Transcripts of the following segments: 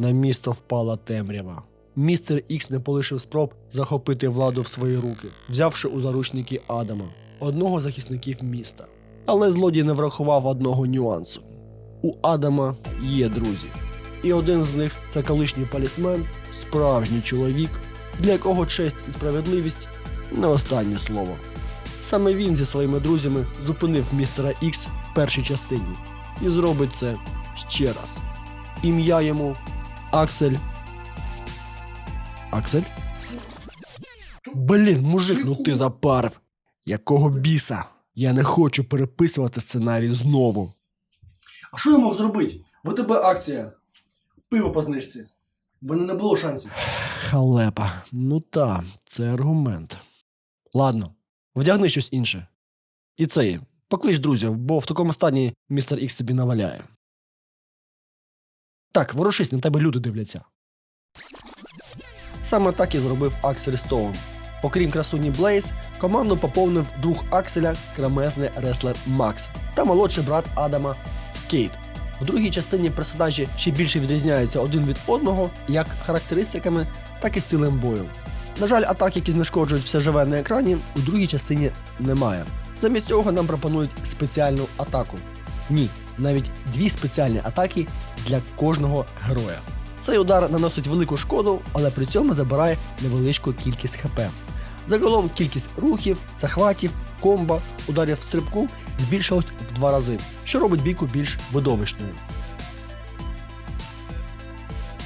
на місто впала темрява. Містер Ікс не полишив спроб захопити владу в свої руки, взявши у заручники Адама, одного з захисників міста. Але злодій не врахував одного нюансу: у Адама є друзі. І один з них це колишній полісмен, справжній чоловік, для якого честь і справедливість не останнє слово. Саме він зі своїми друзями зупинив містера Ікс в першій частині і зробить це ще раз. Ім'я йому Аксель. Аксель? Блін, мужик, ну ти запарив. Якого біса? Я не хочу переписувати сценарій знову. А що я мог зробити? В тебе акція. Пиво по знижці. В мене не було шансів. Халепа. Ну та, це аргумент. Ладно, вдягни щось інше. І цей, поклич друзів, бо в такому стані містер Ікс тобі наваляє. Так, ворушись, на тебе люди дивляться. Саме так і зробив Аксель Стоун. Окрім красуні Блейз, команду поповнив друг Акселя, кремезний реслер Макс та молодший брат Адама Скейт. В другій частині персонажі ще більше відрізняються один від одного як характеристиками, так і стилем бою. На жаль, атак, які знешкоджують все живе на екрані, у другій частині немає. Замість цього нам пропонують спеціальну атаку. Ні, навіть дві спеціальні атаки для кожного героя. Цей удар наносить велику шкоду, але при цьому забирає невеличку кількість ХП. Загалом кількість рухів, захватів, комбо, ударів в стрибку збільшилась в два рази, що робить бійку більш видовищною.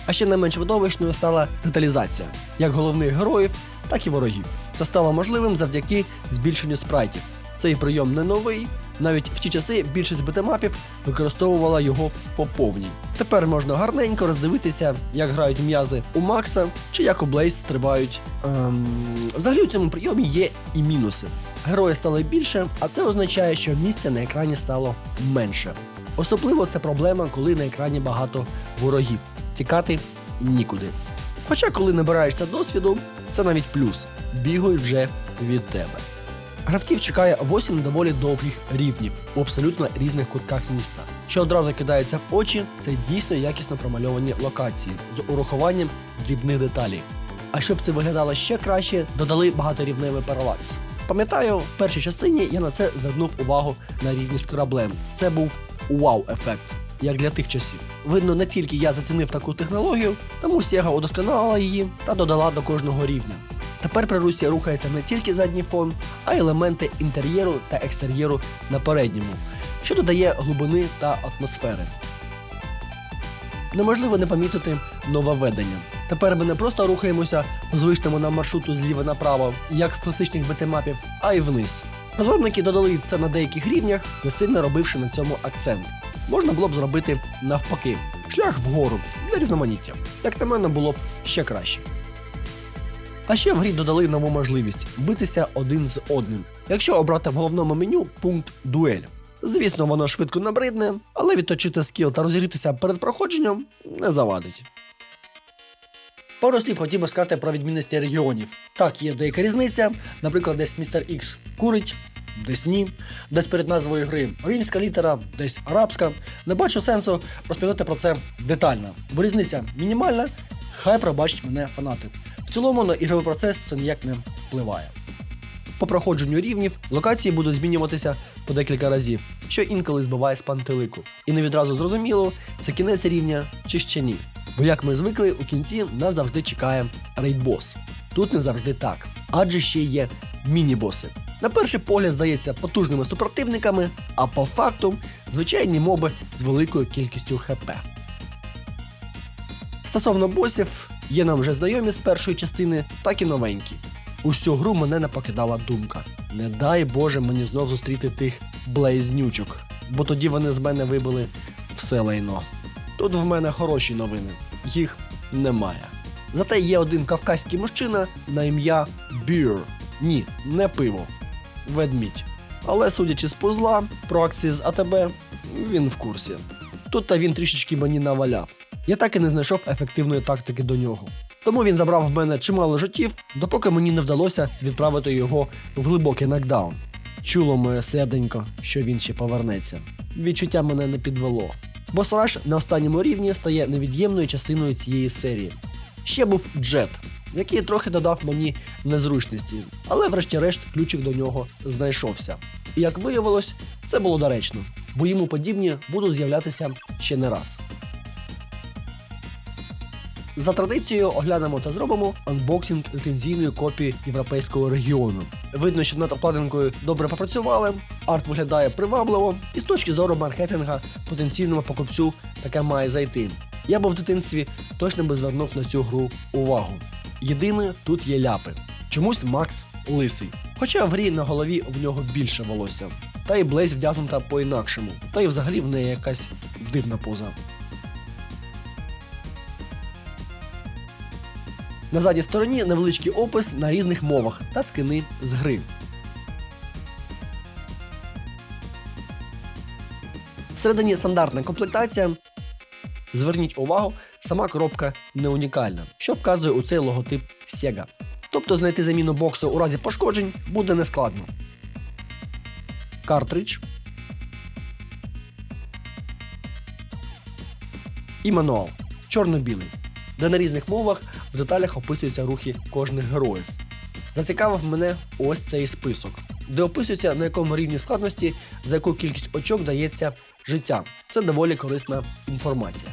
А ще не менш видовищною стала деталізація як головних героїв, так і ворогів. Це стало можливим завдяки збільшенню спрайтів. Цей прийом не новий. Навіть в ті часи більшість бетемапів використовувала його по повній. Тепер можна гарненько роздивитися, як грають м'язи у Макса чи як у Блейз стрибають. Ем... Взагалі у цьому прийомі є і мінуси. Герої стали більше, а це означає, що місця на екрані стало менше. Особливо це проблема, коли на екрані багато ворогів. Тікати нікуди. Хоча, коли набираєшся досвіду, це навіть плюс. Бігають вже від тебе. Гравців чекає 8 доволі довгих рівнів у абсолютно різних кутках міста. Що одразу кидається в очі, це дійсно якісно промальовані локації з урахуванням дрібних деталей. А щоб це виглядало ще краще, додали багаторівневий паралакс. Пам'ятаю, в першій частині я на це звернув увагу на рівні з кораблем. Це був вау-ефект, як для тих часів. Видно, не тільки я зацінив таку технологію, тому Sega удосконалила її та додала до кожного рівня. Тепер при русі рухається не тільки задній фон, а й елементи інтер'єру та екстер'єру на передньому, що додає глибини та атмосфери. Неможливо не помітити нововведення. Тепер ми не просто рухаємося по звичному нам маршруту зліва направо, як з класичних бетемапів, а й вниз. Розробники додали це на деяких рівнях, не сильно робивши на цьому акцент. Можна було б зробити навпаки, шлях вгору для різноманіття. Як на мене було б ще краще. А ще в грі додали нову можливість битися один з одним. Якщо обрати в головному меню пункт дуель. Звісно, воно швидко набридне, але відточити скіл та розігрітися перед проходженням не завадить. Пару слів хотів би сказати про відмінності регіонів. Так, є деяка різниця, наприклад, десь містер Ікс курить, десь ні, десь перед назвою гри римська літера, десь арабська. Не бачу сенсу розповідати про це детально, бо різниця мінімальна, хай пробачать мене фанати. В цілому на ігровий процес це ніяк не впливає. По проходженню рівнів локації будуть змінюватися по декілька разів, що інколи збиває з пантелику. І не відразу зрозуміло, це кінець рівня чи ще ні. Бо як ми звикли, у кінці нас завжди чекає рейдбос. Тут не завжди так, адже ще є міні-боси. На перший погляд здається потужними супротивниками, а по факту звичайні моби з великою кількістю ХП. Стосовно босів, є нам вже знайомі з першої частини, так і новенькі. Усю гру мене не покидала думка. Не дай Боже мені знов зустріти тих блейзнючок, бо тоді вони з мене вибили все лайно. Тут в мене хороші новини, їх немає. Зате є один кавказький мужчина на ім'я Бір. Ні, не пиво. Ведмідь. Але судячи з пузла про акції з АТБ, він в курсі. Тут та він трішечки мені наваляв. Я так і не знайшов ефективної тактики до нього. Тому він забрав в мене чимало життів, допоки мені не вдалося відправити його в глибокий нокдаун. Чуло моє серденько, що він ще повернеться. Відчуття мене не підвело. Босраш на останньому рівні стає невід'ємною частиною цієї серії. Ще був Джет, який трохи додав мені незручності, але врешті-решт ключик до нього знайшовся. І як виявилось, це було доречно, бо йому подібні будуть з'являтися ще не раз. За традицією оглянемо та зробимо анбоксинг ліцензійної копії європейського регіону. Видно, що над обкладинкою добре попрацювали, арт виглядає привабливо, і з точки зору маркетинга потенційному покупцю таке має зайти. Я би в дитинстві точно би звернув на цю гру увагу. Єдине, тут є ляпи. Чомусь Макс лисий. Хоча в грі на голові в нього більше волосся. Та й Блейз вдягнута по-інакшому. Та й взагалі в неї якась дивна поза. На задній стороні невеличкий опис на різних мовах та скини з гри. Всередині стандартна комплектація. Зверніть увагу, сама коробка не унікальна, що вказує у цей логотип Sega. Тобто знайти заміну боксу у разі пошкоджень буде нескладно. Картридж. І мануал чорно-білий, де на різних мовах в деталях описуються рухи кожних героїв. Зацікавив мене ось цей список, де описується на якому рівні складності, за яку кількість очок дається життя. Це доволі корисна інформація.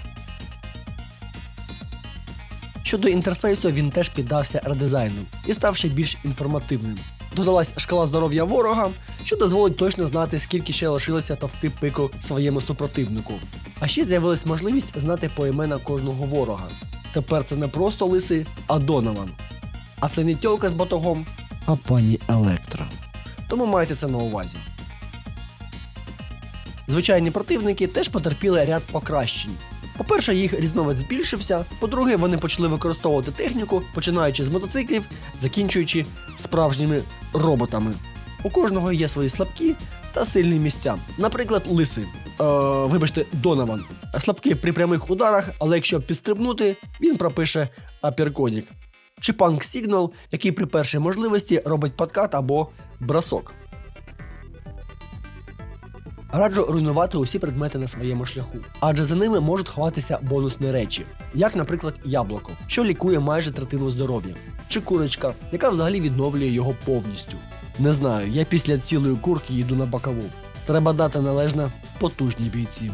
Щодо інтерфейсу, він теж піддався редизайну і став ще більш інформативним. Додалась шкала здоров'я ворога, що дозволить точно знати, скільки ще лишилося товкти пику своєму супротивнику. А ще з'явилась можливість знати поімена кожного ворога. Тепер це не просто лисий, а Донован. А це не тьолка з батогом, а пані Електра. Тому майте це на увазі. Звичайні противники теж потерпіли ряд покращень. По-перше, їх різновид збільшився. По-друге, вони почали використовувати техніку, починаючи з мотоциклів, закінчуючи справжніми роботами. У кожного є свої слабкі та сильні місця. Наприклад, лиси. Е, вибачте, Донован. Слабкий при прямих ударах, але якщо підстрибнути, він пропише аперкодік. Чи панк Сігнал, який при першій можливості робить подкат або бросок. Раджу руйнувати усі предмети на своєму шляху, адже за ними можуть ховатися бонусні речі, як, наприклад, яблуко, що лікує майже третину здоров'я, чи курочка, яка взагалі відновлює його повністю. Не знаю, я після цілої курки йду на бокову. Треба дати належне потужній бійці.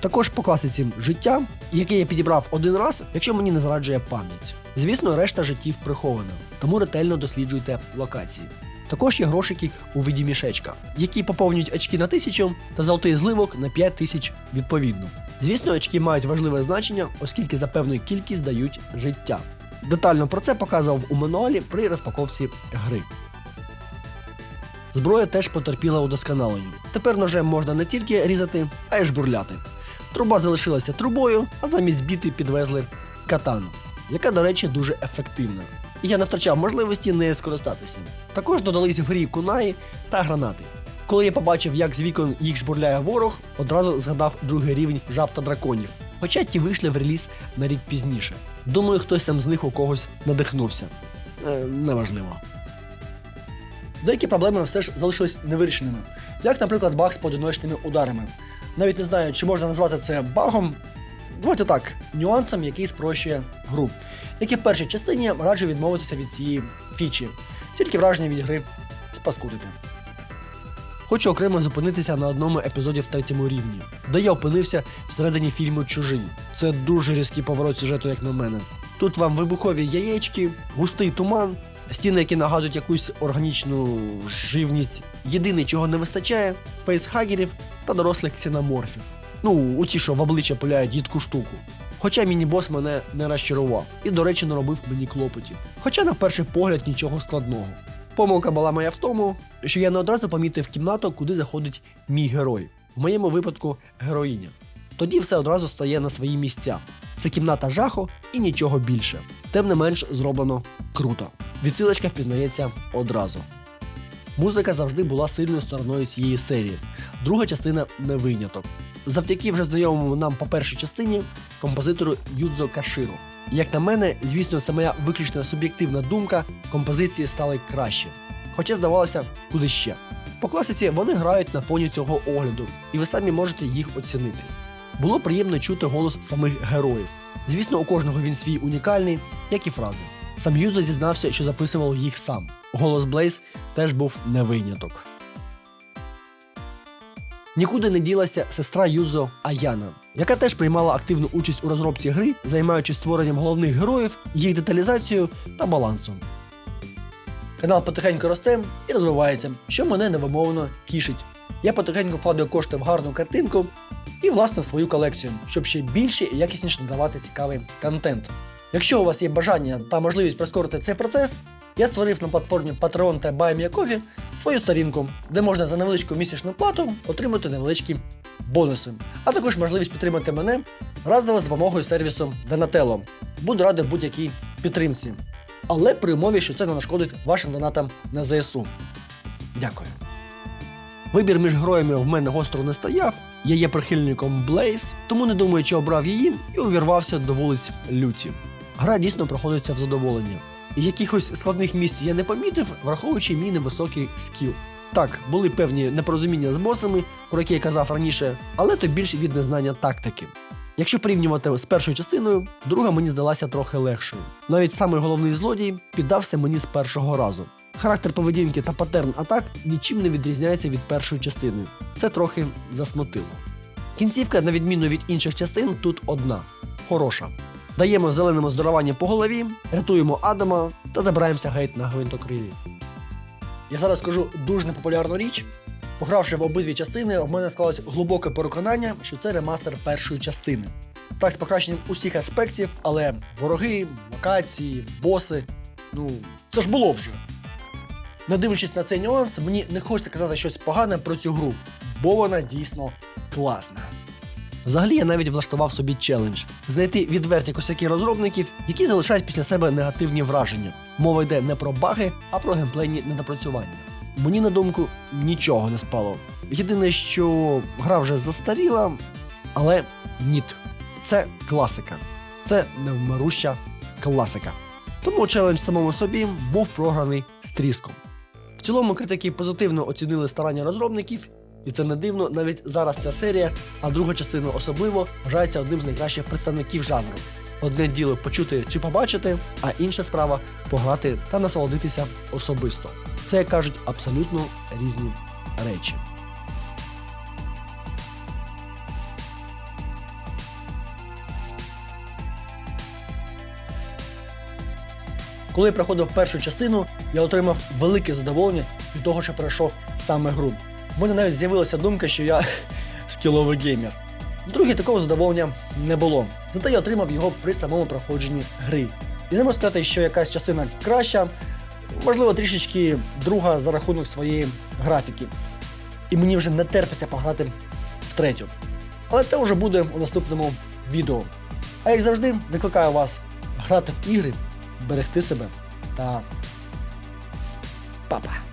Також по класиці життя, яке я підібрав один раз, якщо мені не зраджує пам'ять. Звісно, решта життів прихована, тому ретельно досліджуйте локації. Також є грошики у виді мішечка, які поповнюють очки на тисячу та золотий зливок на 5 тисяч відповідно. Звісно, очки мають важливе значення, оскільки за певну кількість дають життя. Детально про це показував у мануалі при розпаковці гри. Зброя теж потерпіла удосконаленню. Тепер ножем можна не тільки різати, а й жбурляти. Труба залишилася трубою, а замість біти підвезли катану, яка, до речі, дуже ефективна. І я не втрачав можливості нею скористатися. Також додались в грі кунаї та гранати. Коли я побачив, як з вікон їх жбурляє ворог, одразу згадав другий рівень жаб та драконів. Хоча ті вийшли в реліз на рік пізніше. Думаю, хтось там з них у когось надихнувся. Е, неважливо. Деякі проблеми все ж залишились невирішеними, як, наприклад, баг з поодиночними ударами. Навіть не знаю, чи можна назвати це багом. Давайте так, нюансом, який спрощує гру. Як і в першій частині, раджу відмовитися від цієї фічі, тільки враження від гри спаскудити. Хочу окремо зупинитися на одному епізоді в третьому рівні, де я опинився всередині фільму Чужий. Це дуже різкий поворот сюжету, як на мене. Тут вам вибухові яєчки, густий туман, стіни, які нагадують якусь органічну живність. Єдине, чого не вистачає фейсхагерів та дорослих ксеноморфів. Ну, у ті, що в обличчя пиляють їдку штуку. Хоча міні-бос мене не розчарував і, до речі, наробив мені клопотів. Хоча на перший погляд нічого складного. Помилка була моя в тому, що я не одразу помітив кімнату, куди заходить мій герой. В моєму випадку героїня. Тоді все одразу стає на свої місця. Це кімната жаху і нічого більше. Тим не менш зроблено круто. Відсилочка впізнається одразу. Музика завжди була сильною стороною цієї серії. Друга частина не виняток. Завдяки вже знайомому нам по першій частині композитору Юдзо Каширо. Як на мене, звісно, це моя виключно суб'єктивна думка, композиції стали краще. Хоча здавалося, куди ще. По класиці вони грають на фоні цього огляду, і ви самі можете їх оцінити. Було приємно чути голос самих героїв. Звісно, у кожного він свій унікальний, як і фрази. Сам Юзо зізнався, що записував їх сам. Голос Блейз теж був не виняток. Нікуди не ділася сестра Юдзо Аяна, яка теж приймала активну участь у розробці гри, займаючись створенням головних героїв, їх деталізацією та балансом. Канал потихеньку росте і розвивається, що мене невимовно тішить. Я потихеньку вкладаю кошти в гарну картинку і власне в свою колекцію, щоб ще більше і якісніше надавати цікавий контент. Якщо у вас є бажання та можливість прискорити цей процес, я створив на платформі Patreon та BuyMeACoffee свою сторінку, де можна за невеличку місячну плату отримати невеличкі бонуси, а також можливість підтримати мене разово з допомогою сервісу Donatello. Буду радий будь-якій підтримці. Але при умові, що це не нашкодить вашим донатам на ЗСУ. Дякую. Вибір між героями в мене гостро не стояв. Я є прихильником Блейз, тому не думаю, чи обрав її і увірвався до вулиць люті. Гра дійсно проходиться в задоволення. Якихось складних місць я не помітив, враховуючи мій невисокий скіл. Так, були певні непорозуміння з босами, про які я казав раніше, але то більше від незнання тактики. Якщо порівнювати з першою частиною, друга мені здалася трохи легшою. Навіть самий головний злодій піддався мені з першого разу. Характер поведінки та патерн атак нічим не відрізняється від першої частини. Це трохи засмутило. Кінцівка, на відміну від інших частин, тут одна хороша. Даємо зеленому здоровання по голові, рятуємо Адама та забираємося геть на гвинтокрилі. Я зараз скажу дуже непопулярну річ. Погравши в обидві частини, у мене склалось глибоке переконання, що це ремастер першої частини. Так, з покращенням усіх аспектів, але вороги, локації, боси. Ну, це ж було вже. Не дивлячись на цей нюанс, мені не хочеться казати щось погане про цю гру, бо вона дійсно класна. Взагалі я навіть влаштував собі челендж знайти відверті косяки розробників, які залишають після себе негативні враження. Мова йде не про баги, а про геймплейні недопрацювання. Мені на думку нічого не спало. Єдине, що гра вже застаріла, але ніт. Це класика. Це невмируща класика. Тому челендж самому собі був програний з тріском. В цілому критики позитивно оцінили старання розробників, і це не дивно, навіть зараз ця серія, а друга частина особливо, вважається одним з найкращих представників жанру. Одне діло почути чи побачити, а інша справа пограти та насолодитися особисто. Це, як кажуть, абсолютно різні речі. Коли я проходив першу частину, я отримав велике задоволення від того, що пройшов саме гру. У мене навіть з'явилася думка, що я скіловий геймер. В другій такого задоволення не було. Зате я отримав його при самому проходженні гри. І не можу сказати, що якась частина краща, можливо, трішечки друга за рахунок своєї графіки. І мені вже не терпиться пограти в третю. Але це вже буде у наступному відео. А як завжди, закликаю вас грати в ігри, берегти себе та папа.